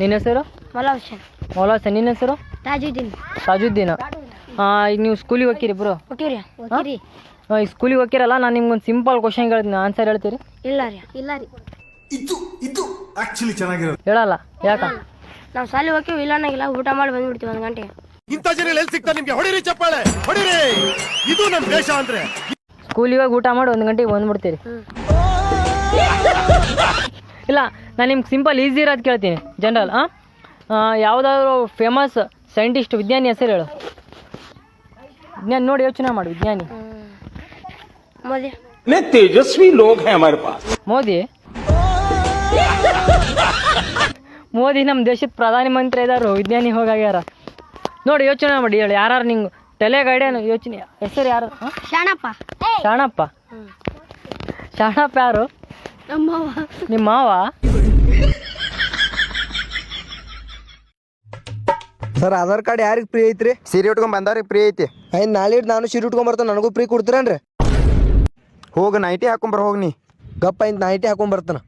ನಿನ್ನ ಹೆಸರು? ಮಲಾ ಹುಸೇನ್ ಮೌಲಾ ಹಸನ್ ನಿನ್ನ ಹೆಸರು? ತಾಜುದ್ದೀನ್. ತಾಜುದ್ದೀನ? ಹಾಂ ಈಗ ನೀವು ಸ್ಕೂಲಿಗೆ ಹೋಗ್ತೀರಿ ಬ್ರೋ? ಹೋಗ್ತೀರಿ. ಓಕೆರಿ ಈ ಸ್ಕೂಲಿಗೆ ಹೋಗ್ತೀರಲ್ಲ ನಾನು ನಿಮ್ಗೊಂದು ಸಿಂಪಲ್ ಕ್ವಶನ್ ಹೇಳ್ತೀನಿ ಆನ್ಸರ್ ಹೇಳ್ತೀರಿ? ಇಲ್ಲ ರೀ ಇಲ್ಲ ರೀ. ಇದು ಇದು ಆಕ್ಚುಲಿ ಚೆನ್ನಾಗಿರೋದು. ಹೇಳಲ್ಲ ಯಾಕ? ನಾವು ಶಾಲೆ ಹೋಗ್ತೀವಿ ಇಲ್ಲ ಅನ್ನಂಗಿಲ್ಲ ಊಟ ಮಾಡಿ ಬಂದ್ಬಿಡ್ತೀವಿ ಒಂದು ಗಂಟೆ ಇಂಥ ಜನ ಎಲ್ಲಿ ಸಿಗ್ತಾರೆ ನಿಮಗೆ? ಹೊಡಿರಿ ಚಪ್ಪಾಳೆ ಹೊಡಿರಿ. ಇದು ನಮ್ಮ ದೇಶ ಅಂದ್ರೆ. ಸ್ಕೂಲಿಗೆ ಹೋಗಿ ಊಟ ಮಾಡಿ ಒಂದು ಗಂಟೆಗೆ ಬಂದ್ಬಿಡ್ತೀರಿ. ನಾನು ನಿಮ್ಗೆ ಸಿಂಪಲ್ ಈಸಿ ಇರೋದು ಕೇಳ್ತೀನಿ ಜನರಲ್ ಹಾಂ ಯಾವುದಾದ್ರೂ ಫೇಮಸ್ ಸೈಂಟಿಸ್ಟ್ ವಿಜ್ಞಾನಿ ಹೆಸರು ಹೇಳು. ವಿಜ್ಞಾನಿ ನೋಡಿ ಯೋಚನೆ ಮಾಡಿ ವಿಜ್ಞಾನಿ. ಮೋದಿ. ತೇಜಸ್ವಿ ಲೋಕ ಮೋದಿ? ಮೋದಿ ನಮ್ಮ ದೇಶದ ಪ್ರಧಾನಿ ಮಂತ್ರಿ ಇದಾರು ವಿಜ್ಞಾನಿ ಹೋಗಾಗ್ಯಾರ. ನೋಡಿ ಯೋಚನೆ ಮಾಡಿ ಹೇಳಿ ಯಾರು ನಿಂಗೆ ತಲೆಗೈಡೇನು ಯೋಚನೆ ಹೆಸರು ಯಾರು? ಶಾಣಪ್ಪ. ಶಾಣಪ್ಪ? ಶಾಣಪ್ಪ ಯಾರು? ನಿಮ್ಮ ಮಾವ? ಸರ್ ಆಧಾರ್ ಕಾರ್ಡ್ ಯಾರಿಗೆ ಫ್ರೀ ಐತ್ರಿ? ಸೀರೆ ಉಟ್ಕೊಂಡ್ ಬಂದವ್ರಿಗೆ ಫ್ರೀ ಐತಿ. ಐನ್ ನಾಳೆ ನಾನು ಸೀರೆ ಉಟ್ಕೊಂಡ್ ಬರ್ತಾನೆ ನನಗೂ ಫ್ರೀ ಕೊಡ್ತೀರೇನ್ರಿ? ಹೋಗ ನೈಟಿ ಹಾಕೊಂಬರ್ ಹೋಗ್ ನೀ. ಗಪ್ಪ ಇಂತ ನೈಟಿ ಹಾಕೊಂಡ್ ಬರ್ತಾನ.